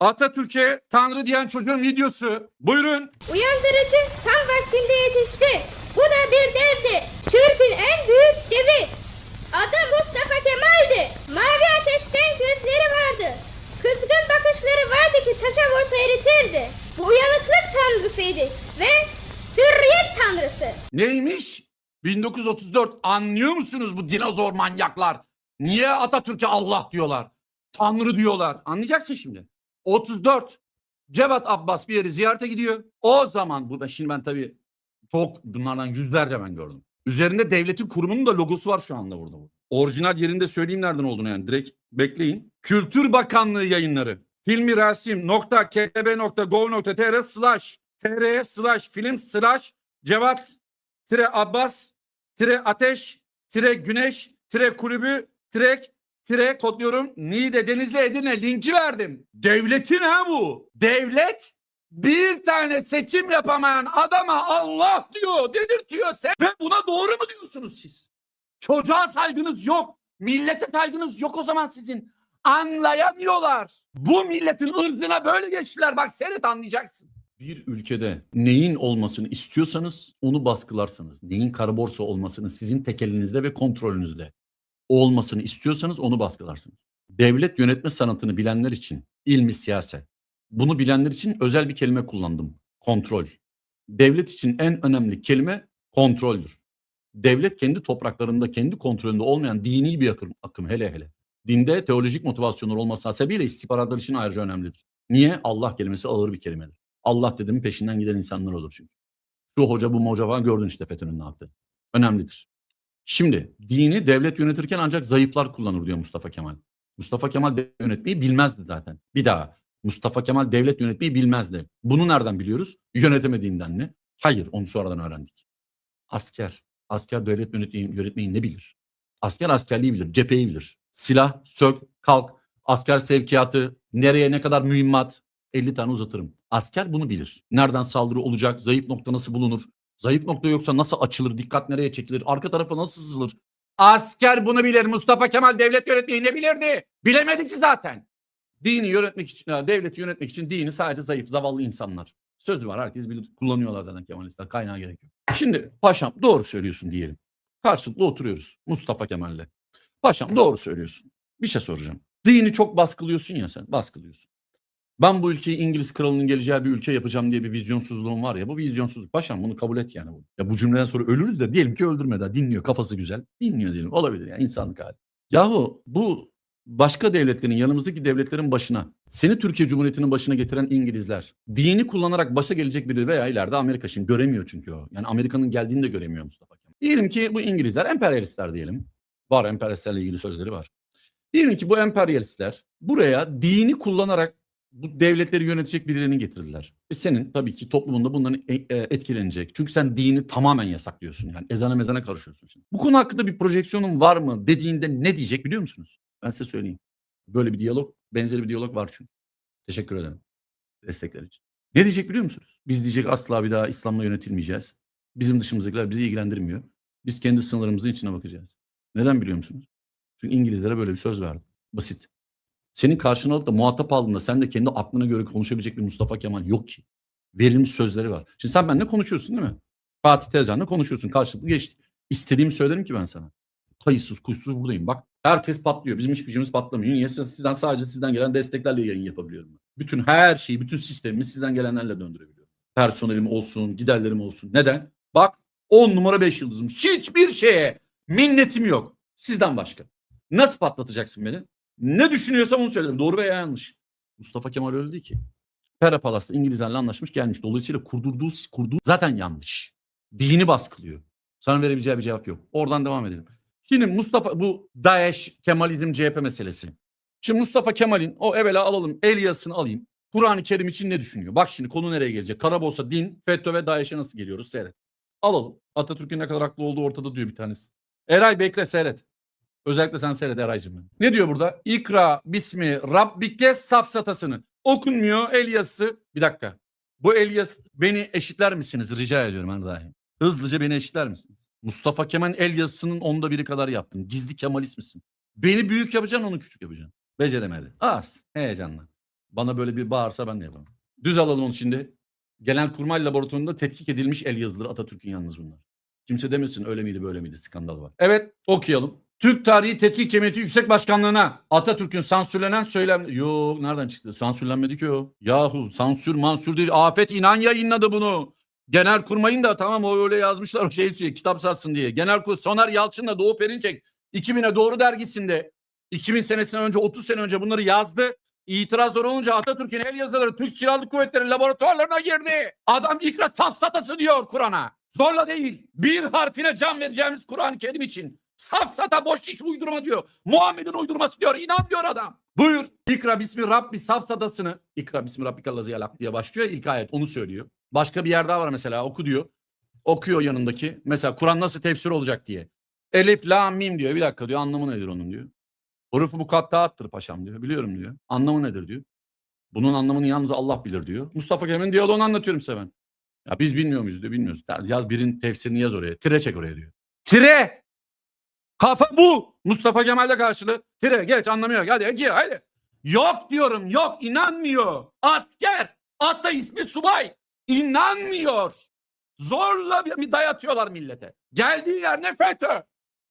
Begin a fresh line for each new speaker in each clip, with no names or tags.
Atatürk'e Tanrı diyen çocuğun videosu. Buyurun.
Uyandırıcı tam vaktinde yetişti. Bu da bir devdi. Türk'ün en büyük devi. Adı Mustafa Kemal'di. Mavi ateşten gözleri vardı. Kızgın bakışları vardı ki taşa vursa eritirdi. Bu uyanıklık tanrısıydı ve hürriyet tanrısı.
Neymiş? 1934 anlıyor musunuz bu dinozor manyaklar? Niye Atatürk'e Allah diyorlar? Tanrı diyorlar. Anlayacaksın şimdi. 34 Cevat Abbas bir yeri ziyarete gidiyor. O zaman burada şimdi ben tabii çok bunlardan yüzlerce ben gördüm. Üzerinde devletin kurumunun da logosu var şu anda burada. Orijinal yerinde söyleyeyim nereden olduğunu yani direkt bekleyin. Kültür Bakanlığı yayınları. Filmi Rasim nokta ktb.gov.tr slash tr slash film slash Cevat tire Abbas tire Ateş tire Güneş tire Kulübü direkt tire kodluyorum Niğde Denizli Edirne linki verdim. Devletin ha bu. Devlet bir tane seçim yapamayan adama Allah diyor, dedirtiyor. Sen ve buna doğru mu diyorsunuz siz? Çocuğa saygınız yok. Millete saygınız yok o zaman sizin. Anlayamıyorlar. Bu milletin ırzına böyle geçtiler. Bak seyret anlayacaksın. Bir ülkede neyin olmasını istiyorsanız onu baskılarsınız. Neyin kara borsa olmasını sizin tek elinizde ve kontrolünüzde olmasını istiyorsanız onu baskılarsınız. Devlet yönetme sanatını bilenler için ilmi siyaset. Bunu bilenler için özel bir kelime kullandım. Kontrol. Devlet için en önemli kelime kontroldür. Devlet kendi topraklarında, kendi kontrolünde olmayan dini bir akım, akım hele hele. Dinde teolojik motivasyonlar olması hasebiyle istihbaratlar için ayrıca önemlidir. Niye? Allah kelimesi ağır bir kelimedir. Allah dedim peşinden giden insanlar olur çünkü. Şu hoca bu hoca falan gördün işte FETÖ'nün ne yaptı. Önemlidir. Şimdi dini devlet yönetirken ancak zayıflar kullanır diyor Mustafa Kemal. Mustafa Kemal devlet yönetmeyi bilmezdi zaten. Bir daha Mustafa Kemal devlet yönetmeyi bilmezdi. Bunu nereden biliyoruz? Yönetemediğinden mi? Hayır onu sonradan öğrendik. Asker. Asker devlet yönetmeyi, yönetmeyi ne bilir? Asker askerliği bilir, cepheyi bilir. Silah, sök, kalk, asker sevkiyatı, nereye ne kadar mühimmat, 50 tane uzatırım. Asker bunu bilir. Nereden saldırı olacak, zayıf nokta nasıl bulunur, zayıf nokta yoksa nasıl açılır, dikkat nereye çekilir, arka tarafa nasıl sızılır. Asker bunu bilir. Mustafa Kemal devlet yönetmeyi ne bilirdi? Bilemedi ki zaten. Dini yönetmek için, devleti yönetmek için dini sadece zayıf, zavallı insanlar. Sözü var herkes bilir. Kullanıyorlar zaten Kemalistler. Kaynağı gerekiyor. Şimdi paşam doğru söylüyorsun diyelim. Karşılıklı oturuyoruz Mustafa Kemal'le. Paşam doğru söylüyorsun. Bir şey soracağım. Dini çok baskılıyorsun ya sen. Baskılıyorsun. Ben bu ülkeyi İngiliz kralının geleceği bir ülke yapacağım diye bir vizyonsuzluğum var ya. Bu vizyonsuzluk. Paşam bunu kabul et yani. Ya bu cümleden sonra ölürüz de diyelim ki öldürmeden dinliyor. Kafası güzel. Dinliyor diyelim. Olabilir ya insanlık hali. Yahu bu başka devletlerin yanımızdaki devletlerin başına seni Türkiye Cumhuriyeti'nin başına getiren İngilizler dini kullanarak başa gelecek biri veya ileride Amerika şimdi göremiyor çünkü o. Yani Amerika'nın geldiğini de göremiyor Mustafa. Diyelim ki bu İngilizler emperyalistler diyelim. Var emperyalistlerle ilgili sözleri var. Diyelim ki bu emperyalistler buraya dini kullanarak bu devletleri yönetecek birilerini getirdiler. Ve senin tabii ki toplumunda bunların e- e, etkilenecek. Çünkü sen dini tamamen yasaklıyorsun yani. Ezana mezana karışıyorsun şimdi. Bu konu hakkında bir projeksiyonun var mı dediğinde ne diyecek biliyor musunuz? Ben size söyleyeyim. Böyle bir diyalog, benzeri bir diyalog var çünkü. Teşekkür ederim. Destekler için. Ne diyecek biliyor musunuz? Biz diyecek asla bir daha İslam'la yönetilmeyeceğiz. Bizim dışımızdakiler bizi ilgilendirmiyor. Biz kendi sınırlarımızın içine bakacağız. Neden biliyor musunuz? Çünkü İngilizlere böyle bir söz verdi. Basit. Senin karşına alıp da muhatap aldığında sen de kendi aklına göre konuşabilecek bir Mustafa Kemal yok ki. Verilmiş sözleri var. Şimdi sen benimle konuşuyorsun değil mi? Fatih Tezcan'la konuşuyorsun. Karşılıklı geçti. İstediğimi söylerim ki ben sana. Kayıtsız kuşsuz buradayım. Bak herkes patlıyor. Bizim hiçbir şeyimiz patlamıyor. Niye siz- sizden sadece sizden gelen desteklerle yayın yapabiliyorum. ben. Bütün her şeyi, bütün sistemimi sizden gelenlerle döndürebiliyorum. Personelim olsun, giderlerim olsun. Neden? Bak 10 numara 5 yıldızım. Hiçbir şeye minnetim yok. Sizden başka. Nasıl patlatacaksın beni? Ne düşünüyorsam onu söylerim. Doğru veya yanlış. Mustafa Kemal öyle değil ki. Pera Palas'ta İngilizlerle anlaşmış gelmiş. Dolayısıyla kurdurduğu, kurduğu zaten yanlış. Dini baskılıyor. Sana verebileceği bir cevap yok. Oradan devam edelim. Şimdi Mustafa bu Daesh, Kemalizm, CHP meselesi. Şimdi Mustafa Kemal'in o evvela alalım el yazısını alayım. Kur'an-ı Kerim için ne düşünüyor? Bak şimdi konu nereye gelecek? Karabosa, din, FETÖ ve DAEŞ'e nasıl geliyoruz? Seyret. Alalım. Atatürk'ün ne kadar haklı olduğu ortada diyor bir tanesi. Eray bekle seyret. Özellikle sen seyret Eray'cığım. Ne diyor burada? İkra bismi rabbike safsatasını. Okunmuyor el yazısı. Bir dakika. Bu el yazısı beni eşitler misiniz? Rica ediyorum ben dahi. Hızlıca beni eşitler misiniz? Mustafa Kemal el yazısının onda biri kadar yaptın. Gizli Kemalist misin? Beni büyük yapacaksın onu küçük yapacaksın. Beceremedi. Az. Heyecanla. Bana böyle bir bağırsa ben de yapamam. Düz alalım onu şimdi. Genelkurmay laboratuvarında tetkik edilmiş el yazıları Atatürk'ün yalnız bunlar. Kimse demesin öyle miydi böyle miydi skandal var. Evet okuyalım. Türk Tarihi Tetkik Cemiyeti Yüksek Başkanlığı'na Atatürk'ün sansürlenen söylem... Yo nereden çıktı? Sansürlenmedi ki o. Yahu sansür mansür değil. Afet İnan yayınladı bunu. Genelkurmay'ın da tamam o öyle yazmışlar o şeyi söylüyor, kitap satsın diye. Genelkur Soner Yalçın'la Doğu Perinçek 2000'e doğru dergisinde 2000 senesine önce 30 sene önce bunları yazdı. İtirazlar olunca Atatürk'ün el yazıları Türk Silahlı Kuvvetleri laboratuvarlarına girdi. Adam ikra safsatası diyor Kur'an'a. Zorla değil. Bir harfine can vereceğimiz Kur'an-ı Kerim için. Safsata boş iş uydurma diyor. Muhammed'in uydurması diyor. İnan diyor adam. Buyur. İkra bismi Rabbi safsatasını. İkra bismi Rabbikallezi alak diye başlıyor. İlk ayet onu söylüyor. Başka bir yer daha var mesela oku diyor. Okuyor yanındaki. Mesela Kur'an nasıl tefsir olacak diye. Elif, la, mim diyor. Bir dakika diyor. Anlamı nedir onun diyor. Hurufu mukattaattır paşam diyor. Biliyorum diyor. Anlamı nedir diyor. Bunun anlamını yalnız Allah bilir diyor. Mustafa Kemal'in diyaloğunu anlatıyorum size ben. Ya biz bilmiyor muyuz diyor. Bilmiyoruz. Ya Yaz birin tefsirini yaz oraya. Tire çek oraya diyor. Tire! Kafa bu. Mustafa Kemal'le karşılığı. Tire geç anlamıyor. Hadi hadi hadi. Yok diyorum yok inanmıyor. Asker. Hatta ismi subay. İnanmıyor. Zorla bir dayatıyorlar millete. Geldiği yer ne FETÖ.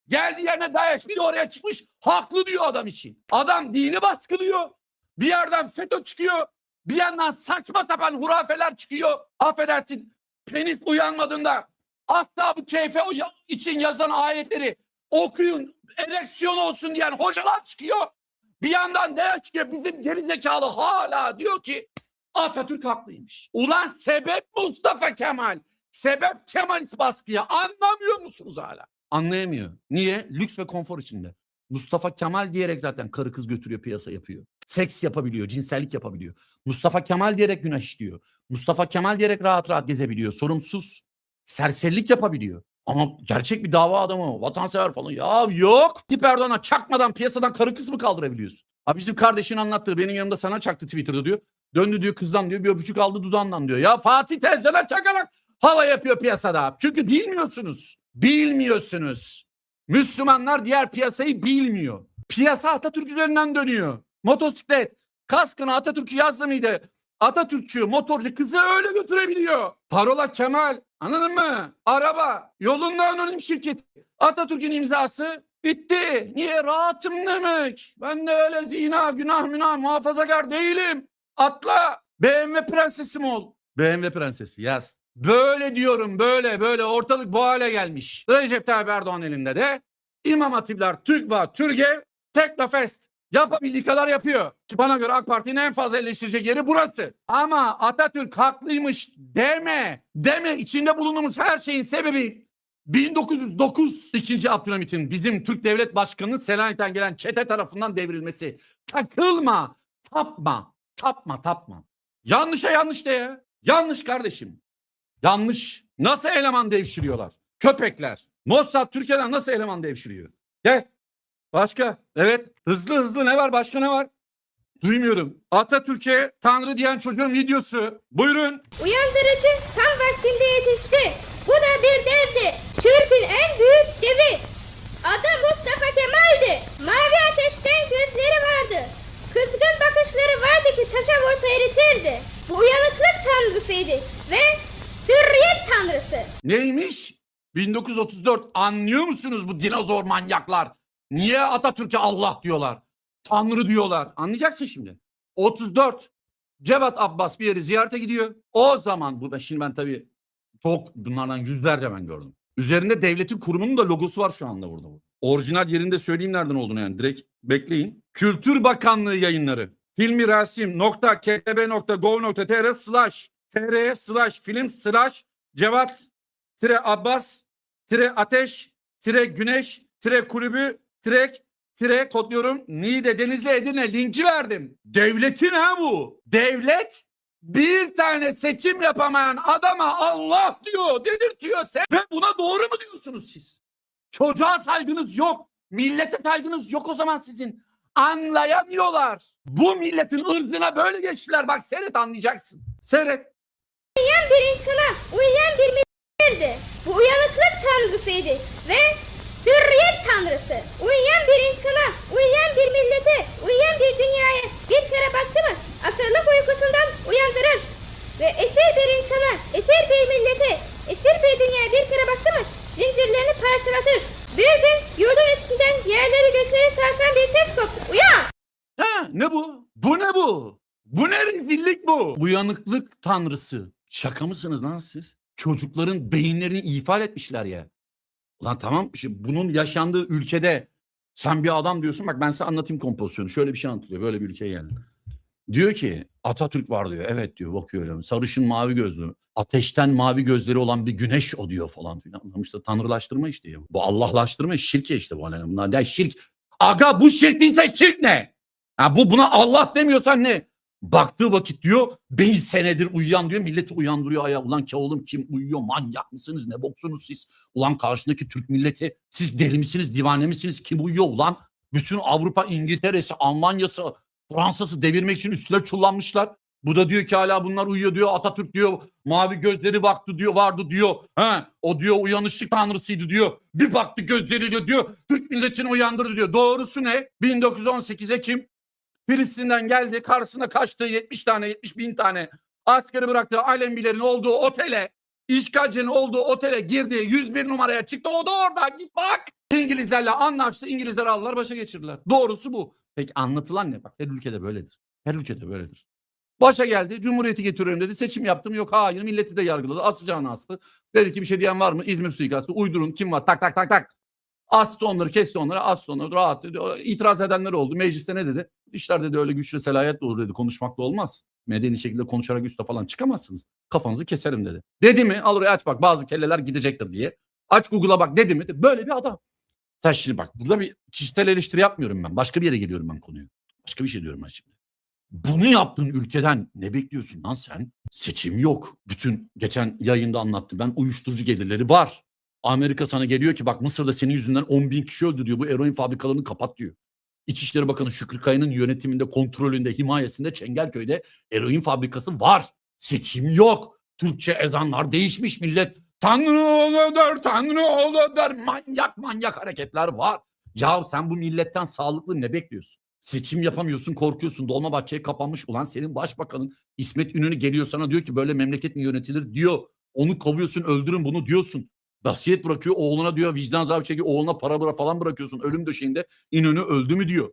Geldiği yerine DAEŞ bir de oraya çıkmış haklı diyor adam için. Adam dini baskılıyor. Bir yerden FETÖ çıkıyor. Bir yandan saçma sapan hurafeler çıkıyor. Affedersin penis uyanmadığında hatta bu keyfe için yazan ayetleri okuyun ereksiyon olsun diyen hocalar çıkıyor. Bir yandan DAEŞ çıkıyor bizim gerizekalı hala diyor ki Atatürk haklıymış. Ulan sebep Mustafa Kemal. Sebep Kemalist baskıya anlamıyor musunuz hala? Anlayamıyor. Niye? Lüks ve konfor içinde. Mustafa Kemal diyerek zaten karı kız götürüyor piyasa yapıyor. Seks yapabiliyor, cinsellik yapabiliyor. Mustafa Kemal diyerek günah işliyor. Mustafa Kemal diyerek rahat rahat gezebiliyor. Sorumsuz. Serserilik yapabiliyor. Ama gerçek bir dava adamı, vatansever falan. Ya yok. Bir Erdoğan'a çakmadan piyasadan karı kız mı kaldırabiliyorsun? Abi bizim kardeşin anlattığı benim yanımda sana çaktı Twitter'da diyor. Döndü diyor kızdan diyor bir öpücük aldı dudağından diyor. Ya Fatih teyzene çakarak hava yapıyor piyasada. Çünkü bilmiyorsunuz. Bilmiyorsunuz. Müslümanlar diğer piyasayı bilmiyor. Piyasa Atatürk üzerinden dönüyor. Motosiklet. Kaskını Atatürk'ü yazdı mıydı? Atatürkçü, motorcu kızı öyle götürebiliyor. Parola Kemal. Anladın mı? Araba. Yolunda anonim şirketi. Atatürk'ün imzası. Bitti. Niye? Rahatım demek. Ben de öyle zina, günah, münah, muhafazakar değilim. Atla. BMW prensesim ol. BMW prensesi yaz. Böyle diyorum böyle böyle ortalık bu hale gelmiş. Recep Tayyip Erdoğan elinde de İmam Hatipler, TÜGVA, TÜRGEV, Teknofest yapabildiği kadar yapıyor. Ki bana göre AK Parti'nin en fazla eleştirecek yeri burası. Ama Atatürk haklıymış deme. Deme içinde bulunduğumuz her şeyin sebebi 1909 2. Abdülhamit'in bizim Türk Devlet Başkanı Selanik'ten gelen çete tarafından devrilmesi. Takılma, tapma, tapma, tapma. Yanlışa yanlış de ya. Yanlış kardeşim. Yanlış. Nasıl eleman devşiriyorlar? Köpekler. Mossad Türkiye'den nasıl eleman devşiriyor? Gel. Başka. Evet. Hızlı hızlı ne var? Başka ne var? Duymuyorum. Atatürk'e Tanrı diyen çocuğun videosu. Buyurun.
Uyandırıcı tam vaktinde yetişti. Bu da bir devdi. Türk'ün en büyük devi. Adı Mustafa Kemal'di. Mavi ateşten gözleri vardı. Kızgın bakışları vardı ki taşa vursa eritirdi. Bu uyanıklık tanrısıydı ve hürriyet tanrısı.
Neymiş? 1934 anlıyor musunuz bu dinozor manyaklar? Niye Atatürk'e Allah diyorlar? Tanrı diyorlar. Anlayacaksın şimdi. 34 Cevat Abbas bir yeri ziyarete gidiyor. O zaman bu şimdi ben tabii çok bunlardan yüzlerce ben gördüm. Üzerinde devletin kurumunun da logosu var şu anda burada. Orijinal yerinde söyleyeyim nereden olduğunu yani direkt bekleyin. Kültür Bakanlığı yayınları. Filmi Rasim nokta ktb.gov.tr slash tr slash film slash Cevat tire Abbas tire Ateş tire Güneş tire Kulübü trek tire kodluyorum Niğde Denizli Edirne linki verdim. Devletin ha bu. Devlet bir tane seçim yapamayan adama Allah diyor, dedirtiyor. Sen ve buna doğru mu diyorsunuz siz? Çocuğa saygınız yok. Millete saygınız yok o zaman sizin. Anlayamıyorlar. Bu milletin ırzına böyle geçtiler. Bak seyret anlayacaksın. Seyret.
Uyuyan bir insana, uyuyan bir millirdi. Bu uyanıklık tanrısıydı ve hürriyet tanrısı. Uyuyan bir insana, uyuyan bir millete, uyuyan bir dünyaya bir kere baktı mı asırlık uykusundan uyandırır. Ve esir bir insana, esir bir millete, esir bir dünyaya bir kere baktı mı zincirlerini parçalatır. Bir gün yurdun üstünden yerleri gökleri sarsan bir ses koptu. Uyan!
Ha, ne bu? Bu ne bu? Bu ne rezillik bu? Uyanıklık tanrısı. Şaka mısınız lan siz? Çocukların beyinlerini ifade etmişler ya. Ulan tamam şimdi bunun yaşandığı ülkede sen bir adam diyorsun bak ben size anlatayım kompozisyonu. Şöyle bir şey anlatılıyor böyle bir ülkeye geldim. Diyor ki Atatürk var diyor. Evet diyor bakıyor öyle. Sarışın mavi gözlü. Ateşten mavi gözleri olan bir güneş o diyor falan filan. Ama işte tanrılaştırma işte ya. Bu Allahlaştırma şirk ya işte bu. Bunlar ne şirk. Aga bu şirk değilse şirk ne? Ha bu buna Allah demiyorsan ne? Baktığı vakit diyor bin senedir uyuyan diyor milleti uyandırıyor ayağa. Ulan ki kim uyuyor manyak mısınız ne boksunuz siz? Ulan karşındaki Türk milleti siz deli misiniz divane misiniz kim uyuyor ulan? Bütün Avrupa İngiltere'si Almanya'sı Fransa'sı devirmek için üstüne çullanmışlar. Bu da diyor ki hala bunlar uyuyor diyor Atatürk diyor mavi gözleri baktı diyor vardı diyor. Ha o diyor uyanışlık tanrısıydı diyor. Bir baktı gözleriyle diyor Türk milletini uyandırdı diyor. Doğrusu ne? 1918 Ekim Filistin'den geldi karşısına kaçtı 70 tane 70 bin tane askeri bıraktı Alembilerin olduğu otele işgalcinin olduğu otele girdi 101 numaraya çıktı o da orada git bak. İngilizlerle anlaştı İngilizler aldılar başa geçirdiler. Doğrusu bu. Peki anlatılan ne? Bak her ülkede böyledir. Her ülkede böyledir. Başa geldi Cumhuriyeti getiriyorum dedi. Seçim yaptım yok hayır milleti de yargıladı. Asacağını astı. Dedi ki bir şey diyen var mı? İzmir suikastı uydurun kim var tak tak tak tak. Astı onları kesti onları astı onları rahat dedi. İtiraz edenler oldu. Mecliste ne dedi? İşler dedi öyle güçlü selahiyetle olur dedi. Konuşmakla olmaz. Medeni şekilde konuşarak üste falan çıkamazsınız. Kafanızı keserim dedi. Dedi mi? Al oraya aç bak bazı kelleler gidecektir diye. Aç Google'a bak dedi mi? Böyle bir adam. Sen şimdi bak burada bir kişisel eleştiri yapmıyorum ben. Başka bir yere geliyorum ben konuyu. Başka bir şey diyorum ben şimdi. Bunu yaptığın ülkeden ne bekliyorsun lan sen? Seçim yok. Bütün geçen yayında anlattım ben uyuşturucu gelirleri var. Amerika sana geliyor ki bak Mısır'da senin yüzünden 10 bin kişi öldü diyor. Bu eroin fabrikalarını kapat diyor. İçişleri Bakanı Şükrü Kaya'nın yönetiminde, kontrolünde, himayesinde Çengelköy'de eroin fabrikası var. Seçim yok. Türkçe ezanlar değişmiş millet. Tanrı oğludur, Tanrı oğludur. Manyak manyak hareketler var. Ya sen bu milletten sağlıklı ne bekliyorsun? Seçim yapamıyorsun, korkuyorsun. Dolmabahçe'ye kapanmış. Ulan senin başbakanın İsmet İnönü geliyor sana diyor ki böyle memleket mi yönetilir diyor. Onu kovuyorsun, öldürün bunu diyorsun. Vasiyet bırakıyor oğluna diyor vicdan azabı çekiyor oğluna para bıra falan bırakıyorsun ölüm döşeğinde İnönü öldü mü diyor.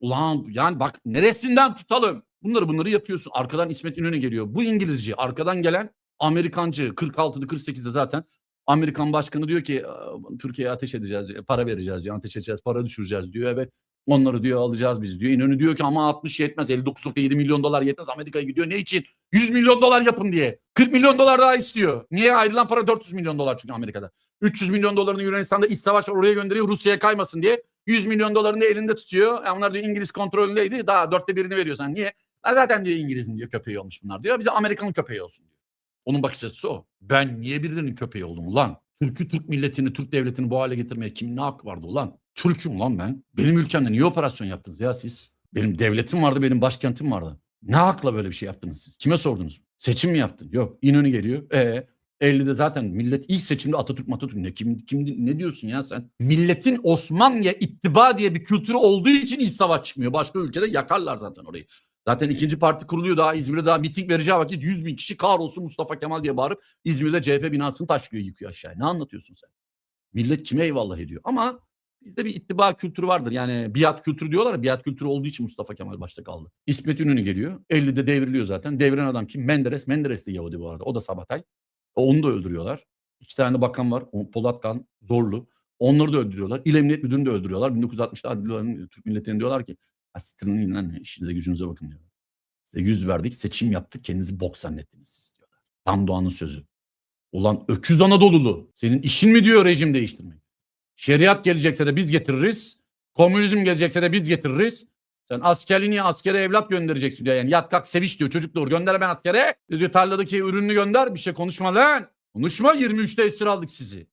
Ulan yani bak neresinden tutalım? Bunları bunları yapıyorsun. Arkadan İsmet İnönü geliyor. Bu İngilizce. Arkadan gelen Amerikancı 46'da 48'de zaten Amerikan başkanı diyor ki Türkiye'ye ateş edeceğiz, para vereceğiz diyor, ateş edeceğiz, para düşüreceğiz diyor. Evet onları diyor alacağız biz diyor. İnönü diyor ki ama 60 yetmez, 59.7 milyon dolar yetmez Amerika'ya gidiyor. Ne için? 100 milyon dolar yapın diye. 40 milyon dolar daha istiyor. Niye ayrılan para 400 milyon dolar çünkü Amerika'da. 300 milyon dolarını Yunanistan'da iç savaş oraya gönderiyor Rusya'ya kaymasın diye. 100 milyon dolarını elinde tutuyor. E onlar diyor İngiliz kontrolündeydi. Daha dörtte birini veriyorsan niye? Ha zaten diyor İngiliz'in diyor köpeği olmuş bunlar diyor. Bize Amerika'nın köpeği olsun diyor. Onun bakış açısı o. Ben niye birilerinin köpeği oldum ulan? Türk'ü Türk milletini, Türk devletini bu hale getirmeye kimin ne hakkı vardı ulan? Türk'üm lan ben. Benim ülkemde niye operasyon yaptınız ya siz? Benim devletim vardı, benim başkentim vardı. Ne hakla böyle bir şey yaptınız siz? Kime sordunuz? Seçim mi yaptın? Yok. İnönü geliyor. E 50'de zaten millet ilk seçimde Atatürk Atatürk ne kim, kim ne diyorsun ya sen? Milletin Osmanlı'ya ittiba diye bir kültürü olduğu için iç savaş çıkmıyor. Başka ülkede yakarlar zaten orayı. Zaten ikinci parti kuruluyor daha İzmir'de daha miting vereceği vakit 100 bin kişi kahrolsun Mustafa Kemal diye bağırıp İzmir'de CHP binasını taşlıyor yıkıyor aşağıya. Ne anlatıyorsun sen? Millet kime eyvallah ediyor? Ama bizde bir ittiba kültürü vardır. Yani biat kültürü diyorlar biat kültürü olduğu için Mustafa Kemal başta kaldı. İsmet İnönü geliyor. 50'de devriliyor zaten. Deviren adam kim? Menderes. Menderes de Yahudi bu arada. O da Sabatay. Onu da öldürüyorlar. İki tane bakan var. Polatkan, Zorlu. Onları da öldürüyorlar. İl Emniyet Müdürünü de öldürüyorlar. 1960'da Adlilerin Türk milletine diyorlar ki Asitrin lan işinize gücünüze bakın diyor. Size yüz verdik, seçim yaptık, kendinizi bok zannettiniz siz diyorlar. Tam Doğan'ın sözü. Ulan öküz Anadolulu. Senin işin mi diyor rejim değiştirmek? Şeriat gelecekse de biz getiririz. Komünizm gelecekse de biz getiririz. Sen askerliğini askere evlat göndereceksin diyor. Yani yat kalk seviş diyor. Çocuk doğur gönder ben askere. Diyor tarladaki ürününü gönder. Bir şey konuşma lan. Konuşma 23'te esir aldık sizi.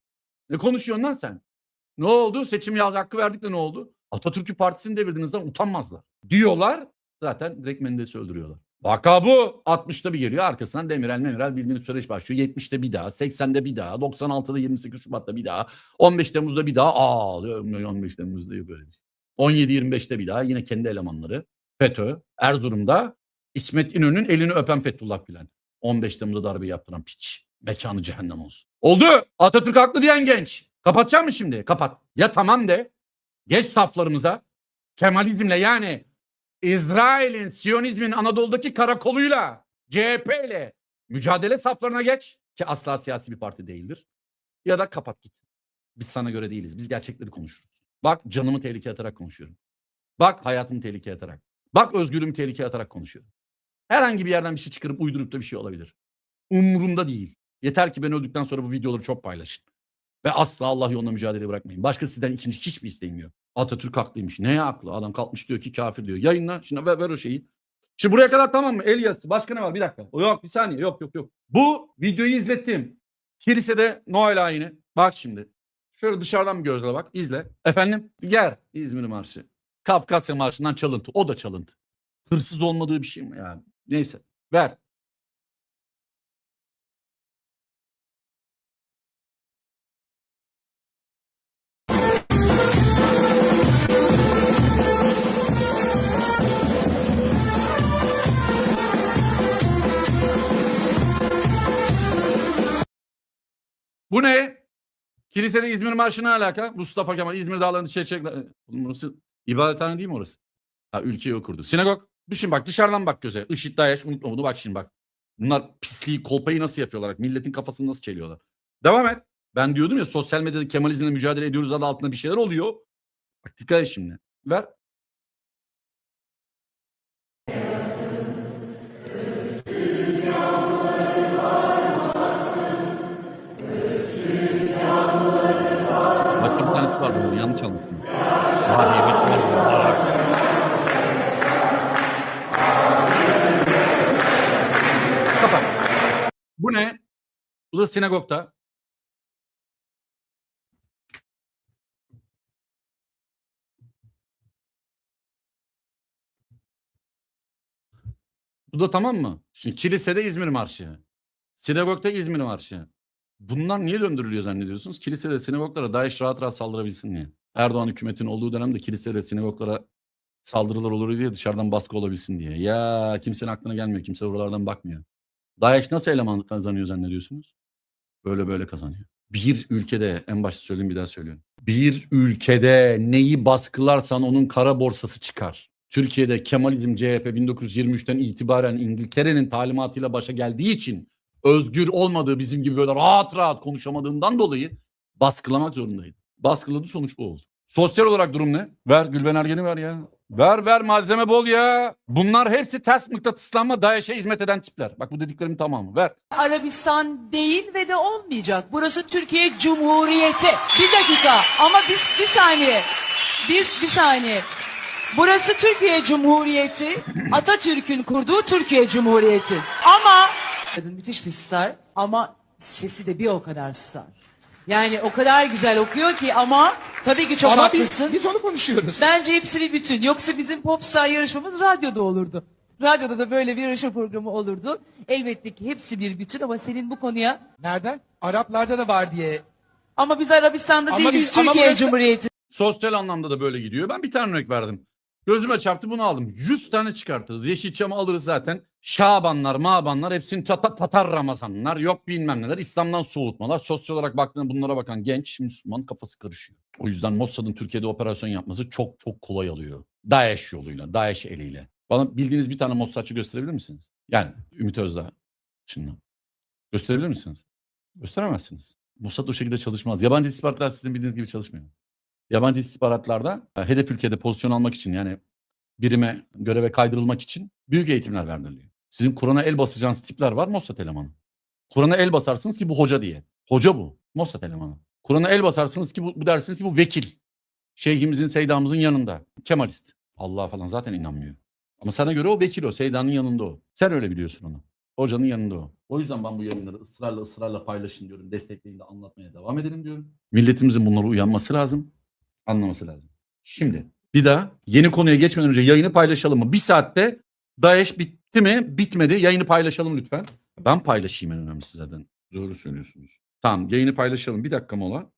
Ne konuşuyorsun lan sen? Ne oldu? Seçim hakkı verdik de ne oldu? Atatürk'ü partisini devirdiniz lan utanmazlar. Diyorlar zaten direkt Mendes'i öldürüyorlar. Vaka bu. 60'ta bir geliyor. Arkasından Demirel Memirel bildiğiniz süreç başlıyor. 70'te bir daha. 80'de bir daha. 96'da 28 Şubat'ta bir daha. 15 Temmuz'da bir daha. Aa 15 Temmuz'da yok bir şey. 17-25'te bir daha. Yine kendi elemanları. FETÖ. Erzurum'da İsmet İnönü'nün elini öpen Fethullah Gülen. 15 Temmuz'da darbe yaptıran piç. Mekanı cehennem olsun. Oldu. Atatürk haklı diyen genç. Kapatacak mı şimdi? Kapat. Ya tamam de. Geç saflarımıza. Kemalizmle yani İsrail'in, Siyonizmin Anadolu'daki karakoluyla, CHP ile mücadele saflarına geç ki asla siyasi bir parti değildir. Ya da kapat git. Biz sana göre değiliz. Biz gerçekleri konuşuruz. Bak canımı tehlikeye atarak konuşuyorum. Bak hayatımı tehlikeye atarak. Bak özgürlüğümü tehlikeye atarak konuşuyorum. Herhangi bir yerden bir şey çıkarıp uydurup da bir şey olabilir. Umurumda değil. Yeter ki ben öldükten sonra bu videoları çok paylaşın. Ve asla Allah yolunda mücadele bırakmayın. Başka sizden ikinci hiçbir isteğim yok. Atatürk haklıymış. Neye haklı? Adam kalkmış diyor ki kafir diyor. Yayınla. Şimdi ver, ver o şeyi. Şimdi buraya kadar tamam mı? El yazısı. Başka ne var? Bir dakika. Yok bir saniye. Yok yok yok. Bu videoyu izlettim. Kilisede Noel ayini. Bak şimdi. Şöyle dışarıdan bir gözle bak. İzle. Efendim? Gel. İzmir Marşı. Kafkasya Marşı'ndan çalıntı. O da çalıntı. Hırsız olmadığı bir şey mi yani? Neyse. Ver. Bu ne? Kilisede İzmir Marşı ne alaka? Mustafa Kemal İzmir Dağları'nı çiçekler. Oğlum Burası ibadethane değil mi orası? Ha ülkeyi okurdu. Sinagog. Düşün bak dışarıdan bak göze. IŞİD, DAEŞ unutma bunu bak şimdi bak. Bunlar pisliği, kolpayı nasıl yapıyorlar? Milletin kafasını nasıl çeliyorlar? Devam et. Ben diyordum ya sosyal medyada Kemalizmle mücadele ediyoruz adı altında bir şeyler oluyor. Bak dikkat et şimdi. Ver. Var yanlış heybetli var. Kapat. Bu ne? Bu da sinagogda. Bu da tamam mı? Şimdi kilisede İzmir Marşı. Sinagogda İzmir Marşı. Bunlar niye döndürülüyor zannediyorsunuz? Kilisede sinagoglara DAEŞ rahat rahat saldırabilsin diye. Erdoğan hükümetinin olduğu dönemde kilisede sinagoglara saldırılar olur diye dışarıdan baskı olabilsin diye. Ya kimsenin aklına gelmiyor. Kimse oralardan bakmıyor. DAEŞ nasıl eleman kazanıyor zannediyorsunuz? Böyle böyle kazanıyor. Bir ülkede en başta söyleyeyim bir daha söylüyorum. Bir ülkede neyi baskılarsan onun kara borsası çıkar. Türkiye'de Kemalizm CHP 1923'ten itibaren İngiltere'nin talimatıyla başa geldiği için özgür olmadığı bizim gibi böyle rahat rahat konuşamadığından dolayı baskılamak zorundaydı. Baskıladı sonuç bu oldu. Sosyal olarak durum ne? Ver Gülben Ergen'i ver ya. Ver ver malzeme bol ya. Bunlar hepsi ters mıknatıslanma DAEŞ'e hizmet eden tipler. Bak bu dediklerimin tamamı. Ver.
Arabistan değil ve de olmayacak. Burası Türkiye Cumhuriyeti. Bir dakika ama bir, bir saniye. Bir, bir saniye. Burası Türkiye Cumhuriyeti. Atatürk'ün kurduğu Türkiye Cumhuriyeti. Ama kadın müthiş bir star ama sesi de bir o kadar star. Yani o kadar güzel okuyor ki ama tabii ki çok
Ama
haklısın.
biz, biz onu konuşuyoruz.
Bence hepsi bir bütün. Yoksa bizim Popstar yarışmamız radyoda olurdu. Radyoda da böyle bir yarışma programı olurdu. Elbette ki hepsi bir bütün ama senin bu konuya...
Nereden? Araplarda da var diye.
Ama biz Arabistan'da
Ama
değiliz.
biz- ama
Türkiye
burası-
Cumhuriyeti.
Sosyal anlamda da böyle gidiyor. Ben bir tane örnek verdim. Gözüme çarptı bunu aldım. 100 tane çıkartırız. Yeşilçam'ı alırız zaten. Şabanlar, Mabanlar hepsini Tata- Tatar Ramazanlar yok bilmem neler. İslam'dan soğutmalar. Sosyal olarak baktığında bunlara bakan genç Müslüman kafası karışıyor. O yüzden Mossad'ın Türkiye'de operasyon yapması çok çok kolay alıyor. DAEŞ yoluyla, DAEŞ eliyle. Bana bildiğiniz bir tane Mossadçı gösterebilir misiniz? Yani Ümit Özdağ. Şimdi. Gösterebilir misiniz? Gösteremezsiniz. Mossad o şekilde çalışmaz. Yabancı istihbaratlar sizin bildiğiniz gibi çalışmıyor. Yabancı istihbaratlarda e, hedef ülkede pozisyon almak için yani birime göreve kaydırılmak için büyük eğitimler verdiriliyor. Sizin Kur'an'a el basacağınız tipler var Mossad elemanı. Kur'an'a el basarsınız ki bu hoca diye. Hoca bu. Mossad elemanı. Kur'an'a el basarsınız ki bu, bu dersiniz ki bu vekil. Şeyhimizin, Seydamızın yanında. Kemalist. Allah'a falan zaten inanmıyor. Ama sana göre o vekil o. Seydanın yanında o. Sen öyle biliyorsun onu. Hocanın yanında o. O yüzden ben bu yayınları ısrarla ısrarla paylaşın diyorum. Destekleyin de anlatmaya devam edelim diyorum. Milletimizin bunlara uyanması lazım. Anlaması lazım. Şimdi bir daha yeni konuya geçmeden önce yayını paylaşalım mı? Bir saatte DAEŞ Bitti mi? Bitmedi. Yayını paylaşalım lütfen. Ben paylaşayım en önemlisi zaten. Doğru söylüyorsunuz. Tamam yayını paylaşalım. Bir dakika mola.